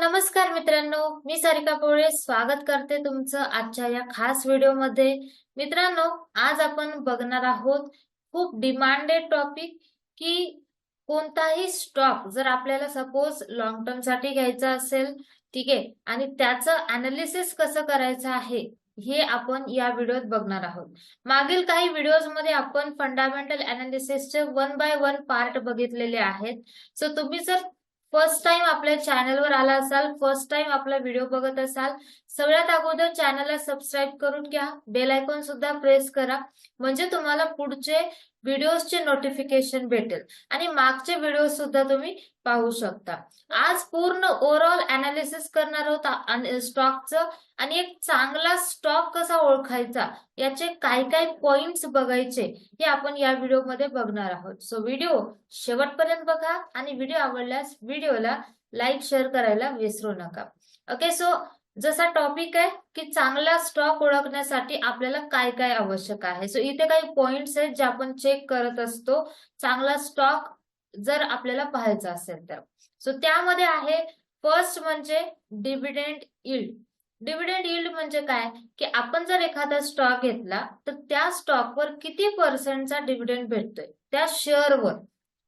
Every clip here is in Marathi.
नमस्कार मित्रांनो मी सारिका पोळे स्वागत करते तुमचं आजच्या या खास व्हिडिओमध्ये. मित्रांनो आज आपण बघणार आहोत खूप डिमांडेड टॉपिक की कोणताही स्टॉक जर आपल्याला सपोज लॉंग टर्मसाठी घ्यायचा असेल ठीक आहे आणि त्याचं अनालिसिस कसं करायचं आहे हे आपण या व्हिडिओत बघणार आहोत. मागील काही व्हिडिओजमध्ये आपण फंडामेंटल अनालिसिसचे वन बाय वन पार्ट बघितलेले आहेत. सो तुम्ही जर फर्स्ट टाइम आपल्या चॅनलवर आला असाल फर्स्ट टाइम आपला व्हिडिओ बघत असाल सगळ्यात अगोदर चॅनलला सबस्क्राईब करून घ्या. बेल आयकॉन सुद्धा प्रेस करा. म्हणजे तुम्हाला पुढचे व्हिडिओजचे नोटिफिकेशन भेटेल. आणि मागचे व्हिडिओ सुद्धा तुम्ही पाहू शकता. आज पूर्ण ओव्हरऑल अनालिसिस करणार आहोत स्टॉकचं आणि एक चांगला स्टॉक कसा ओळखायचा? याचे काय काय पॉइंट्स बघायचे हे आपण या व्हिडिओमध्ये बघणार आहोत. सो व्हिडिओ शेवटपर्यंत बघा. आणि व्हिडिओ आवडल्यास व्हिडिओला लाईक शेअर करायला विसरू नका. ओके सो जसा टॉपिक आहे की चांगला स्टॉक ओळखण्यासाठी आपल्याला काय काय आवश्यक आहे. सो इथे काही पॉइंट्स आहेत जे आपण चेक करत असतो. चांगला स्टॉक जर आपल्याला पाहायचा असेल तर. सो त्यामध्ये आहे फर्स्ट म्हणजे डिव्हिडेंड इल्ड डिव्हिडेंड इल्ड म्हणजे काय? की आपण जर एखादा स्टॉक घेतला तर त्या स्टॉकवर किती पर्सेंटचा डिव्हिडेंड भेटतोय? त्या शेअरवर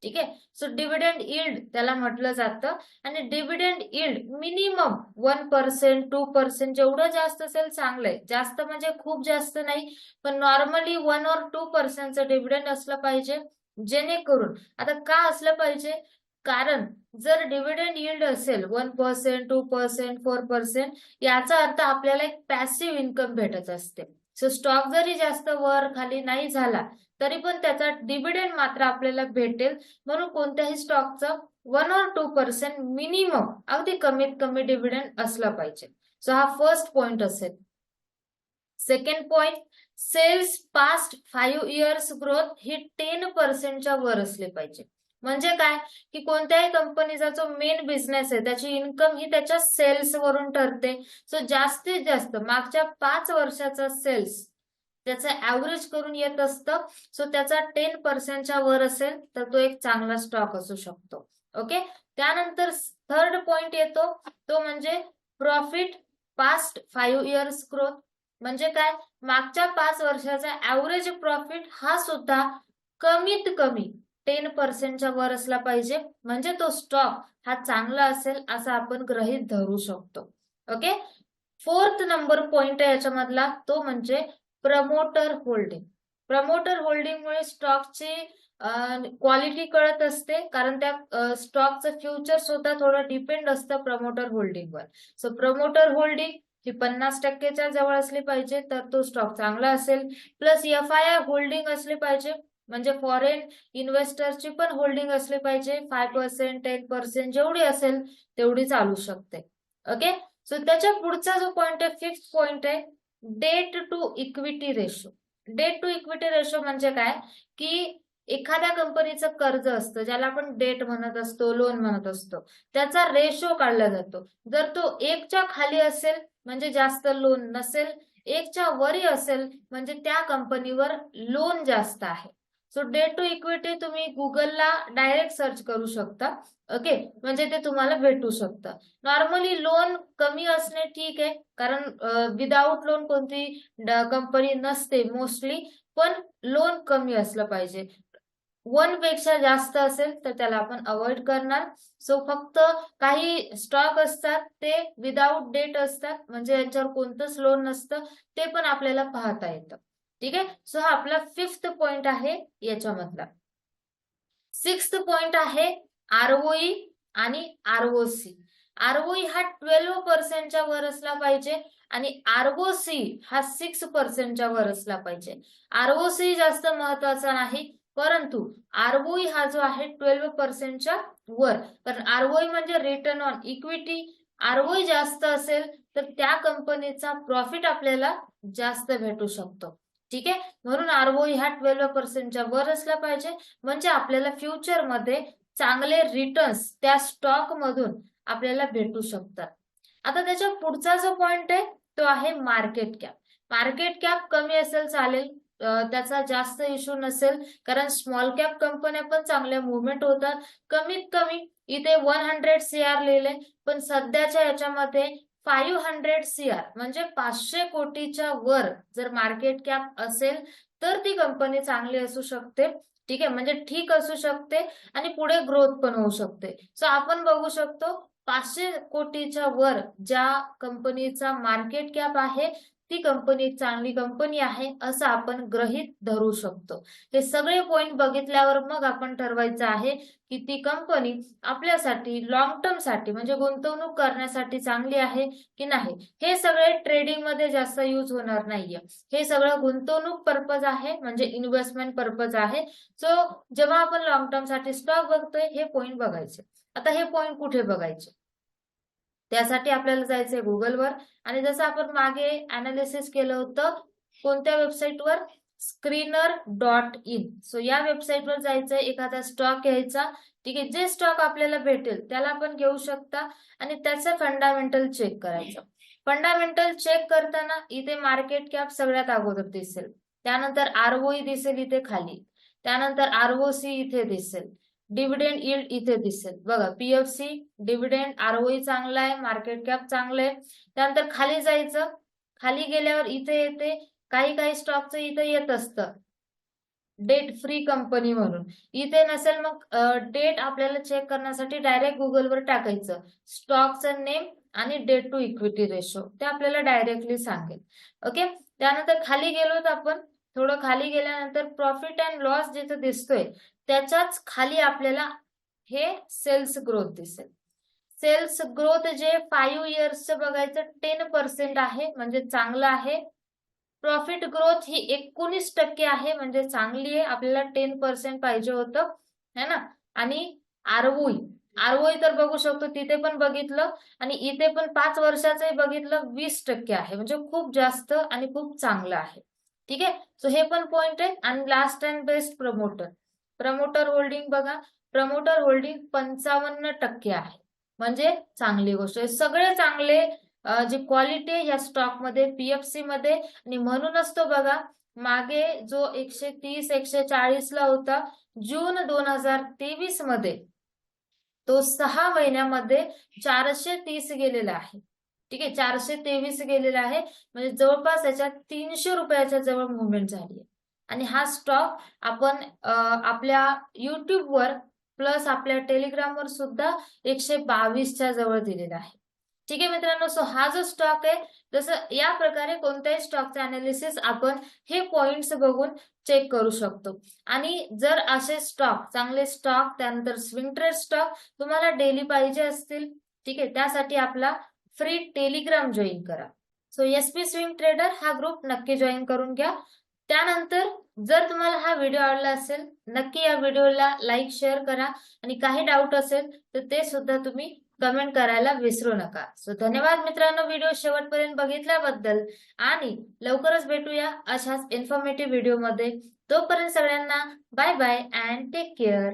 ठीक आहे? सो डिव्हिडंड इल्ड त्याला म्हटलं जातं. आणि dividend yield minimum one percent two percent जेवढं जास्त असेल चांगलंय. जास्त म्हणजे खूप जास्त नाही पण नॉर्मली वन और टू पर्सेंटचं डिव्हिडंड असलं पाहिजे जेणेकरून आता का असलं पाहिजे? कारण जर डिव्हिडंड इल्ड असेल one percent two percent four percent याचा अर्थ आपल्याला एक पॅसिव्ह इन्कम भेटत असते. सो स्टॉक जरी जास्त वर खाली नाही झाला तरी पण त्याचा डिव्हिडंड मात्र आपल्याला भेटेल. म्हणून कोणत्याही स्टॉकचं one or two percent minimum अगदी कमीत कमी डिव्हिडंड असला पाहिजे. सो हा फर्स्ट पॉइंट असेल. Second point sales past five years growth ही टेन पर्सेंटच्या वर असले पाहिजे. म्हणजे काय? की कोणत्याही कंपनीचा जो मेन बिझनेस आहे त्याची इन्कम ही त्याच्या सेल्स वरून ठरते. सो जास्तीत जास्त मागच्या पाच वर्षाचा सेल्स त्याचं ऍव्हरेज करून येत असतं. सो त्याचा टेन पर्सेंटच्या वर असेल तर तो एक चांगला स्टॉक असू शकतो. ओके त्यानंतर थर्ड पॉइंट येतो. तो म्हणजे profit past five years growth म्हणजे काय? मागच्या पाच वर्षाचा ऍव्हरेज प्रॉफिट हा सुद्धा कमीत कमी टेन पर्सेंटच्या वर असला पाहिजे. म्हणजे तो स्टॉक हा चांगला असेल असं आपण ग्रहित धरू शकतो. ओके फोर्थ नंबर पॉइंट आहे याच्यामधला तो म्हणजे प्रमोटर होल्डिंग प्रमोटर होल्डिंगमुळे स्टॉकची क्वालिटी कळत असते. कारण त्या स्टॉकचं फ्युचर सुद्धा थोडं डिपेंड असतं प्रमोटर होल्डिंगवर सो प्रमोटर होल्डिंग ही पन्नास टक्केच्या जवळ असली पाहिजे तर तो स्टॉक चांगला असेल. Plus F I I holding असली पाहिजे म्हणजे फॉरेन इन्व्हेस्टरची पण होल्डिंग असली पाहिजे. फाय पर्सेंट टेन पर्सेंट जेवढी असेल तेवढी चालू शकते. ओके सो त्याच्या पुढचा जो पॉइंट आहे फिफ्थ पॉइंट आहे debt to equity ratio debt to equity ratio म्हणजे काय? की एखाद्या कंपनीचं कर्ज असतं ज्याला आपण डेट म्हणत असतो लोन म्हणत असतो त्याचा रेशो काढला जातो. जर तो एकच्या खाली असेल म्हणजे जास्त लोन नसेल एकच्या वरी असेल म्हणजे त्या कंपनीवर लोन जास्त आहे. सो डेट टू इक्विटी तुम्ही गुगलला डायरेक्ट सर्च करू शकता. ओके म्हणजे ते तुम्हाला भेटू शकतं. नॉर्मली लोन कमी असणे ठीक आहे. कारण विदाऊट लोन कोणती कंपनी नसते मोस्टली पण लोन कमी असलं पाहिजे. वनपेक्षा जास्त असेल तर त्याला आपण अवॉइड करणार. सो फक्त काही स्टॉक असतात ते विदाऊट डेट असतात. म्हणजे यांच्यावर कोणतंच लोन नसतं. ते पण आपल्याला पाहता येतं. ठीक आहे? सो हा आपला फिफ्थ पॉइंट आहे याच्यामधला. सिक्स्थ पॉइंट आहे आरओई आणि आरओसी आरओई हा ट्वेल्व पर्सेंटच्या वर असला पाहिजे आणि आरओसी हा सिक्स पर्सेंटच्या वर असला पाहिजे. आरओसी जास्त महत्त्वाचा नाही परंतु आरओई हा जो आहे ट्वेल्व पर्सेंटच्या वर. कारण आरओई म्हणजे रिटर्न ऑन इक्विटी आरओई जास्त असेल तर त्या कंपनीचा प्रॉफिट आपल्याला जास्त भेटू शकतो. ठीक आहे? म्हणून आरओई हा ट्वेल्व पर्सेंटच्या वर असला पाहिजे. म्हणजे आपल्याला फ्युचरमध्ये चांगले रिटर्न्स त्या स्टॉक मधून आपल्याला भेटू शकतात. आता त्याच्या पुढचा जो पॉइंट आहे तो आहे मार्केट कॅप मार्केट कॅप कमी असेल चालेल. त्याचा जास्त इश्यू नसेल. कारण स्मॉल कॅप कंपन्या पण चांगल्या मुवमेंट होतात. कमीत कमी इथे वन हंड्रेड सी आर लिहिले. पण सध्याच्या याच्यामध्ये फाईव्ह हंड्रेड सी आर म्हणजे पाचशे कोटीच्या वर जर मार्केट कॅप असेल तर ती कंपनी चांगली असू शकते. ठीक आहे? म्हणजे ठीक असू शकते आणि पुढे ग्रोथ पण होऊ शकते. सो आपण बघू शकतो पाचशे कोटीच्या वर ज्या कंपनीचा मार्केट कॅप आहे ती कंपनी चांगली कंपनी आहे असं आपण ग्रहित धरू शकतो. हे सगळे पॉइंट बघितल्यावर मग आपण ठरवायचं आहे की ती कंपनी आपल्यासाठी लॉंग टर्मसाठी म्हणजे गुंतवणूक करण्यासाठी चांगली आहे की नाही? हे सगळे ट्रेडिंगमध्ये जास्त यूज होणार नाहीये. हे सगळं गुंतवणूक पर्पज आहे म्हणजे इन्व्हेस्टमेंट पर्पज आहे. सो जेव्हा आपण लॉंग टर्मसाठी स्टॉक बघतोय हे पॉइंट बघायचे. आता हे पॉइंट कुठे बघायचे? त्यासाठी आपल्याला जायचंय गुगलवर. आणि जसं आपण मागे अनालिसिस केलं होतं कोणत्या वेबसाईटवर स्क्रीनर डॉट इन सो या वेबसाईटवर जायचं एखादा स्टॉक घ्यायचा. ठीक आहे जे स्टॉक आपल्याला भेटेल त्याला आपण घेऊ शकता. आणि त्याचं फंडामेंटल चेक करायचं. फंडामेंटल चेक करताना इथे मार्केट कॅप सगळ्यात अगोदर दिसेल. त्यानंतर आरओई दिसेल इथे खाली. त्यानंतर आरओसी इथे दिसेल. डिव्हिडेंड इल्ड इथे दिसेल. बघा पीएफसी डिव्हिडेंड आरओई चांगला आहे मार्केट कॅप चांगलं आहे. त्यानंतर खाली जायचं. खाली गेल्यावर इथे येते. काही काही स्टॉकचं इथे येत असतं. डेट फ्री कंपनी म्हणून. इथे नसेल मग डेट आपल्याला चेक करण्यासाठी डायरेक्ट गुगलवर टाकायचं. स्टॉकचं नेम आणि डेट टू इक्विटी रेशो ते आपल्याला डायरेक्टली सांगेल. ओके त्यानंतर खाली गेलो तर आपण. थोडं खाली गेल्यानंतर प्रॉफिट अँड लॉस जिथं दिसतोय त्याच्याच खाली आपल्याला हे सेल्स ग्रोथ दिसेल. सेल्स ग्रोथ जे फाईव्ह इयर्सचं बघायचं टेन पर्सेंट आहे म्हणजे चांगलं आहे. प्रॉफिट ग्रोथ ही एकोणीस टक्के आहे म्हणजे चांगली आहे आपल्याला टेन पर्सेंट पाहिजे होतं है ना? आणि आरओई आरओई तर बघू शकतो तिथे पण बघितलं आणि इथे पण पाच वर्षाचंही बघितलं वीस टक्के आहे म्हणजे खूप जास्त आणि खूप चांगलं आहे. ठीक आहे? सो हे पण पॉइंट आहे. आणि last and best promoter promoter holding बघा. प्रमोटर होल्डिंग पंचावन्न टक्के आहे. म्हणजे चांगली गोष्ट आहे. सगळे चांगले जी क्वालिटी आहे या स्टॉकमध्ये पीएफसी मध्ये. आणि म्हणूनच तो बघा मागे जो एकशे तीस एकशे चाळीस ला होता जून दोन हजार तेवीसमध्ये तो सहा महिन्यामध्ये चारशे तीस गेलेला आहे. ठीक आहे चारशे तेवीस गेलेला आहे. म्हणजे जवळपास याच्यात तीनशे रुपयाच्या जवळ मुवमेंट झाली आहे. आणि हा स्टॉक आपण आपल्या युट्यूबवर प्लस आपल्या टेलिग्रामवर सुद्धा एकशे बावीसच्या जवळ दिलेला आहे. ठीक आहे मित्रांनो सो हा जो स्टॉक आहे जसं या प्रकारे कोणत्याही स्टॉकचे अनालिसिस आपण हे पॉइंट्स बघून चेक करू शकतो. आणि जर असे स्टॉक चांगले स्टॉक त्यानंतर स्विंग ट्रेड स्टॉक तुम्हाला डेली पाहिजे असतील ठीक आहे त्यासाठी आपला फ्री टेलिग्राम जॉईन करा. So S P swing trader हा ग्रुप नक्की जॉईन करून घ्या. त्यानंतर जर तुम्हाला हा व्हिडिओ आवडला असेल नक्की या व्हिडिओला लाईक शेअर करा. आणि काही डाऊट असेल तर ते सुद्धा तुम्ही कमेंट करायला विसरू नका. सो धन्यवाद मित्रांनो व्हिडिओ शेवटपर्यंत बघितल्याबद्दल. आणि लवकरच भेटूया अशाच इन्फॉर्मेटिव्ह व्हिडिओमध्ये तोपर्यंत सगळ्यांना bye bye and take care